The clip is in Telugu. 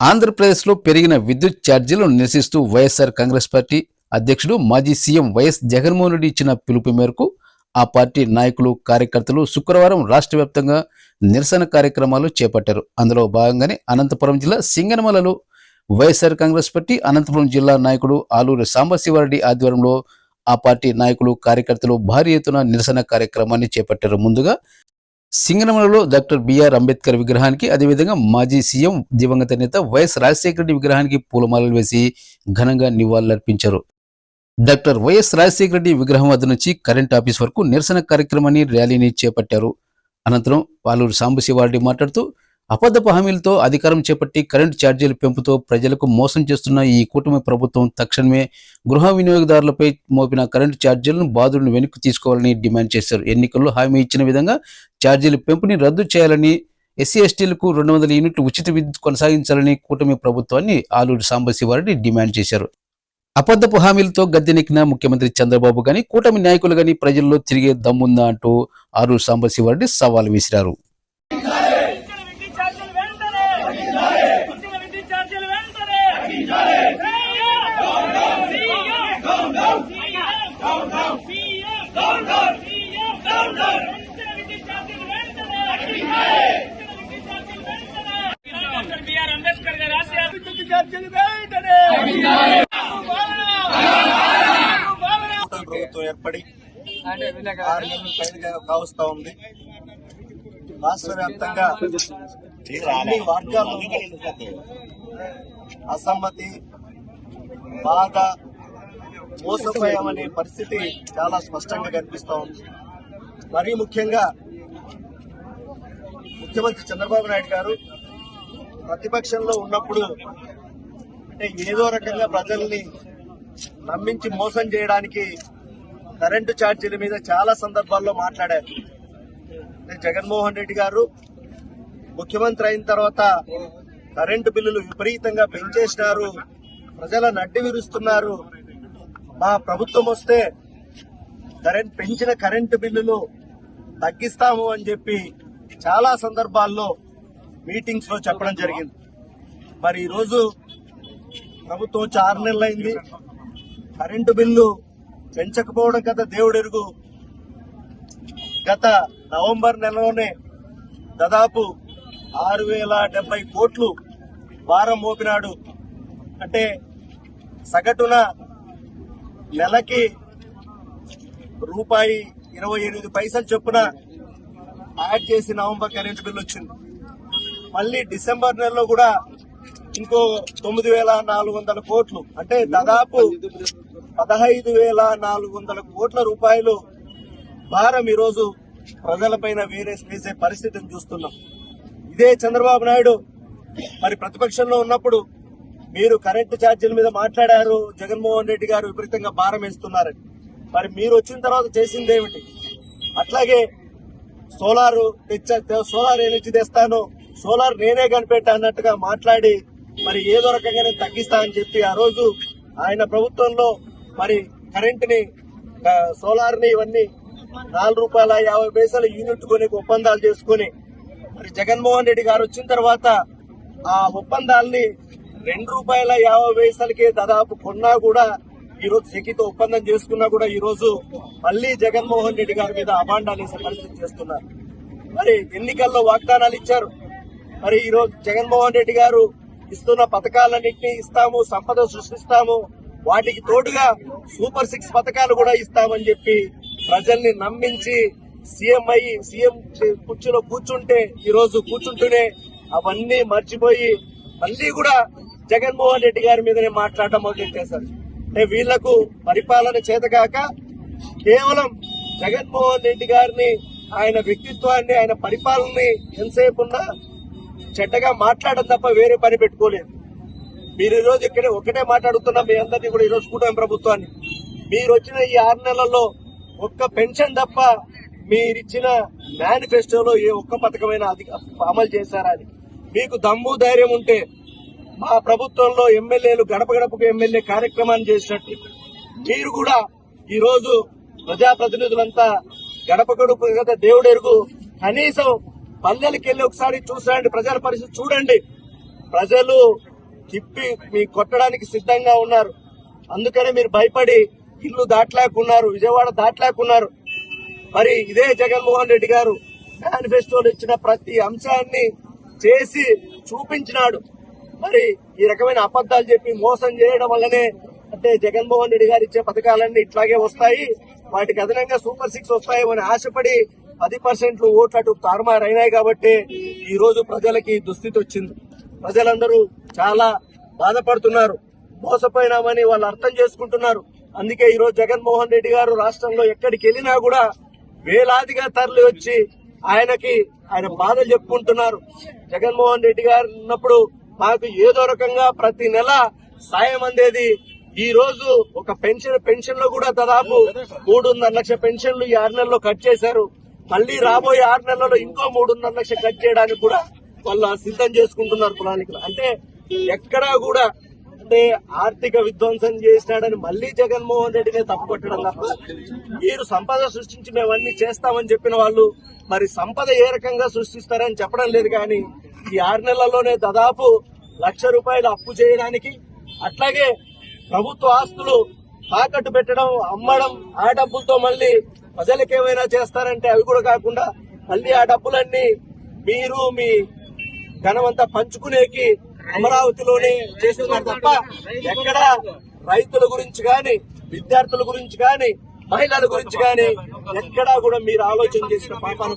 ఆంధ్రప్రదేశ్లో పెరిగిన విద్యుత్ ఛార్జీలను నిరసిస్తూ వైఎస్ఆర్ కాంగ్రెస్ పార్టీ అధ్యక్షుడు మాజీ సీఎం వైఎస్ జగన్మోహన్ రెడ్డి ఇచ్చిన పిలుపు మేరకు ఆ పార్టీ నాయకులు కార్యకర్తలు శుక్రవారం రాష్ట్ర వ్యాప్తంగా నిరసన కార్యక్రమాలు చేపట్టారు. అందులో భాగంగానే అనంతపురం జిల్లా సింగనమలలో వైఎస్ఆర్ కాంగ్రెస్ పార్టీ అనంతపురం జిల్లా నాయకుడు ఆలూరి సాంబశివారెడ్డి ఆధ్వర్యంలో ఆ పార్టీ నాయకులు కార్యకర్తలు భారీ ఎత్తున నిరసన కార్యక్రమాన్ని చేపట్టారు. ముందుగా సింగనమలలో డాక్టర్ బిఆర్ అంబేద్కర్ విగ్రహానికి అదేవిధంగా మాజీ సీఎం దివంగత నేత వైఎస్ రాజశేఖర రెడ్డి విగ్రహానికి పూలమాలలు వేసి ఘనంగా నివాళులర్పించారు. డాక్టర్ వైఎస్ రాజశేఖర రెడ్డి విగ్రహం వద్ద నుంచి కరెంట్ ఆఫీస్ వరకు నిరసన కార్యక్రమాన్ని ర్యాలీని చేపట్టారు. అనంతరం పాలూరు సాంబశివారెడ్డి మాట్లాడుతూ అబద్ధపు హామీలతో అధికారం చేపట్టి కరెంటు ఛార్జీల పెంపుతో ప్రజలకు మోసం చేస్తున్న ఈ కూటమి ప్రభుత్వం తక్షణమే గృహ వినియోగదారులపై మోపిన కరెంటు ఛార్జీలను బాధులను వెనక్కి తీసుకోవాలని డిమాండ్ చేశారు. ఎన్నికల్లో హామీ ఇచ్చిన విధంగా ఛార్జీల పెంపుని రద్దు చేయాలని ఎస్సీ ఎస్టీలకు రెండు వందల యూనిట్లు ఉచిత విద్యుత్ కొనసాగించాలని కూటమి ప్రభుత్వాన్ని ఆలూరు సాంబశివారెడ్డి డిమాండ్ చేశారు. అబద్ధపు హామీలతో గద్దెనెక్కిన ముఖ్యమంత్రి చంద్రబాబు గాని కూటమి నాయకులు గాని ప్రజల్లో తిరిగే దమ్ముందా అంటూ ఆలూరు సాంబశివారెడ్డి సవాల్ విసిరారు ఇచ్చిన విద్యుత్ ఛార్జీలు వెంటనే ఇచ్చిన విద్యుత్ ఛార్జీలు వెంటనే ఇచ్చిన విద్యుత్ ఛార్జీలు వెంటనే ఇచ్చిన విద్యుత్ ఛార్జీలు వెంటనే డాక్టర్ బిఆర్ అంబేద్కర్ గారి ఆశయాలు విద్యుత్ ఛార్జీలు వెంటనే కూటమి ప్రభుత్వం ఏర్పడి ఆరు నెలలు పైగా కావస్తా ఉంది. రాష్ట్ర వ్యాప్తంగా అన్ని వర్గాల్లో అసమ్మతి బాధ మోసపోయామనే పరిస్థితి చాలా స్పష్టంగా కనిపిస్తా ఉంది. మరీ ముఖ్యంగా ముఖ్యమంత్రి చంద్రబాబు నాయుడు గారు ప్రతిపక్షంలో ఉన్నప్పుడు అంటే ఏదో రకంగా ప్రజల్ని నమ్మించి మోసం చేయడానికి కరెంటు ఛార్జీల మీద చాలా సందర్భాల్లో మాట్లాడారు. జగన్మోహన్ రెడ్డి గారు ముఖ్యమంత్రి అయిన తర్వాత కరెంటు బిల్లులు విపరీతంగా పెంచేసినారు ప్రజల నడ్డి విరుస్తున్నారు. మా ప్రభుత్వం వస్తే కరెంట్ పెంచిన కరెంటు బిల్లులు తగ్గిస్తాము అని చెప్పి చాలా సందర్భాల్లో మీటింగ్స్లో చెప్పడం జరిగింది. మరి ఈరోజు ప్రభుత్వం వచ్చి ఆరు నెలలైంది. కరెంటు బిల్లు పెంచకపోవడం గత దేవుడెరుగు గత నవంబర్ నెలలోనే దాదాపు ఆరు వేల డెబ్బై కోట్లు భారం మోపినాడు. అంటే సగటున నెలకి రూపాయి ఇరవై ఎనిమిది పైసలు చొప్పున యాడ్ చేసి నవంబర్ కరెంట్ బిల్ వచ్చింది. మళ్ళీ డిసెంబర్ నెలలో కూడా ఇంకో తొమ్మిది వేల నాలుగు వందల కోట్లు. అంటే దాదాపు పదహైదు వేల నాలుగు వందల కోట్ల రూపాయలు భారం ఈరోజు ప్రజలపైన వేరే వేసే పరిస్థితిని చూస్తున్నాం. ఇదే చంద్రబాబు నాయుడు మరి ప్రతిపక్షంలో ఉన్నప్పుడు మీరు కరెంటు ఛార్జీల మీద మాట్లాడారు జగన్మోహన్ రెడ్డి గారు విపరీతంగా భారం వేస్తున్నారని మరి మీరు వచ్చిన తర్వాత చేసింది ఏమిటి? అట్లాగే సోలార్ తెచ్చా సోలార్ ఎనర్జీ తెస్తాను సోలార్ నేనే కనిపెట్టా అన్నట్టుగా మాట్లాడి మరి ఏదో రకంగా తగ్గిస్తాయని చెప్పి ఆ రోజు ఆయన ప్రభుత్వంలో మరి కరెంటుని సోలార్ని ఇవన్నీ నాలుగు రూపాయల యాభై పైసలు యూనిట్ కొని ఒప్పందాలు చేసుకుని మరి జగన్మోహన్ రెడ్డి గారు వచ్చిన తర్వాత ఆ ఒప్పందాల్ని రెండు రూపాయల యాభై పైసలకే దాదాపు కొన్నా కూడా ఈ రోజు సెకితో ఒప్పందం చేసుకున్నా కూడా ఈ రోజు మళ్ళీ జగన్మోహన్ రెడ్డి గారి మీద అభాండాలు వేసే పరిస్థితి చేస్తున్నారు. మరి ఎన్నికల్లో వాగ్దానాలు ఇచ్చారు. మరి ఈ రోజు జగన్మోహన్ రెడ్డి గారు ఇస్తున్న పథకాలన్నింటినీ ఇస్తాము సంపద సృష్టిస్తాము. వాటికి తోడుగా సూపర్ సిక్స్ పథకాలు కూడా ఇస్తామని చెప్పి ప్రజల్ని నమ్మించి సీఎం అయ్యి సీఎం కుర్చీలో కూర్చుంటే ఈ రోజు కూర్చుంటూనే అవన్నీ మర్చిపోయి మళ్ళీ కూడా జగన్మోహన్ రెడ్డి గారి మీదనే మాట్లాడటం మొదలెట్టేశారు అంటే వీళ్ళకు పరిపాలన చేతగాక కేవలం జగన్మోహన్ రెడ్డి గారిని ఆయన వ్యక్తిత్వాన్ని ఆయన పరిపాలనని ఎంతసేపు ఉన్నా చెడ్డగా మాట్లాడడం తప్ప వేరే పని పెట్టుకోలేదు. మీరు ఈరోజు రోజు ఇక్కడే ఒకటే మాట్లాడుతున్నా మీ అందరినీ కూడా ఈరోజు కూటమి ప్రభుత్వాన్ని. మీరు వచ్చిన ఈ ఆరు నెలల్లో ఒక్క పెన్షన్ తప్ప మీరిచ్చిన మేనిఫెస్టోలో ఏ ఒక్క పథకమైన అమలు చేశారా అని. మీకు దమ్ము ధైర్యం ఉంటే మా ప్రభుత్వంలో ఎమ్మెల్యేలు గడప గడపకు ఎమ్మెల్యే కార్యక్రమాన్ని చేసినట్టు. మీరు కూడా ఈరోజు ప్రజాప్రతినిధులంతా గడప గడప దేవుడు ఎరుగు కనీసం పల్లెలకు వెళ్ళి ఒకసారి చూసండి ప్రజల పరిస్థితి చూడండి. ప్రజలు తిప్పి మీ కొట్టడానికి సిద్ధంగా ఉన్నారు. అందుకనే మీరు భయపడి ఇల్లు దాటలేకున్నారు విజయవాడ దాటలేకున్నారు. మరి ఇదే జగన్మోహన్ రెడ్డి గారు మేనిఫెస్టోలు ఇచ్చిన ప్రతి అంశాన్ని చేసి చూపించినాడు. మరి ఈ రకమైన అబద్ధాలు చెప్పి మోసం చేయడం వల్లనే అంటే జగన్మోహన్ రెడ్డి గారు ఇచ్చే పథకాలన్నీ ఇట్లాగే వస్తాయి. వాటికి అదనంగా సూపర్ సిక్స్ వస్తాయేమో అని ఆశపడి పది పర్సెంట్లు ఓట్లు అటు తారుమారు అయినాయి కాబట్టి ఈ రోజు ప్రజలకి దుస్థితి వచ్చింది. ప్రజలందరూ చాలా బాధపడుతున్నారు మోసపోయినామని వాళ్ళు అర్థం చేసుకుంటున్నారు. అందుకే ఈరోజు జగన్మోహన్ రెడ్డి గారు రాష్ట్రంలో ఎక్కడికి వెళ్ళినా కూడా వేలాదిగా తరలి వచ్చి ఆయనకి ఆయన బాధలు చెప్పుకుంటున్నారు. జగన్మోహన్ రెడ్డి గారు ఉన్నప్పుడు మాకు ఏదో రకంగా ప్రతి నెల సాయం అందేది. ఈ రోజు ఒక పెన్షన్ పెన్షన్లో కూడా దాదాపు మూడున్నర లక్ష పెన్షన్లు ఈ ఆరు నెలల్లో కట్ చేశారు. మళ్ళీ రాబోయే ఆరు నెలల్లో ఇంకో మూడున్నర లక్షలు కట్ చేయడానికి కూడా వాళ్ళు సిద్ధం చేసుకుంటున్నారు ప్రణాళికలు. అంటే ఎక్కడా కూడా అంటే ఆర్థిక విధ్వంసం చేసినాడని మళ్ళీ జగన్మోహన్ రెడ్డినే తప్పుకొట్టడం తప్ప మీరు సంపద సృష్టించి మేము అన్ని చేస్తామని చెప్పిన వాళ్ళు మరి సంపద ఏ రకంగా సృష్టిస్తారని చెప్పడం లేదు కానీ ఈ ఆరు నెలల్లోనే దాదాపు లక్ష రూపాయలు అప్పు చేయడానికి అట్లాగే ప్రభుత్వ ఆస్తులు తాకట్టు పెట్టడం అమ్మడం ఆ డబ్బులతో మళ్ళీ ప్రజలకు ఏమైనా చేస్తారంటే అవి కూడా కాకుండా మళ్ళీ ఆ డబ్బులన్నీ మీరు మీ ఘనమంతా పంచుకునేకి అమరావతిలోనే చేస్తున్నారు తప్ప ఎక్కడ రైతుల గురించి గాని విద్యార్థుల గురించి గాని మహిళల గురించి గాని ఎక్కడా కూడా మీరు ఆలోచన చేసిన పాపాను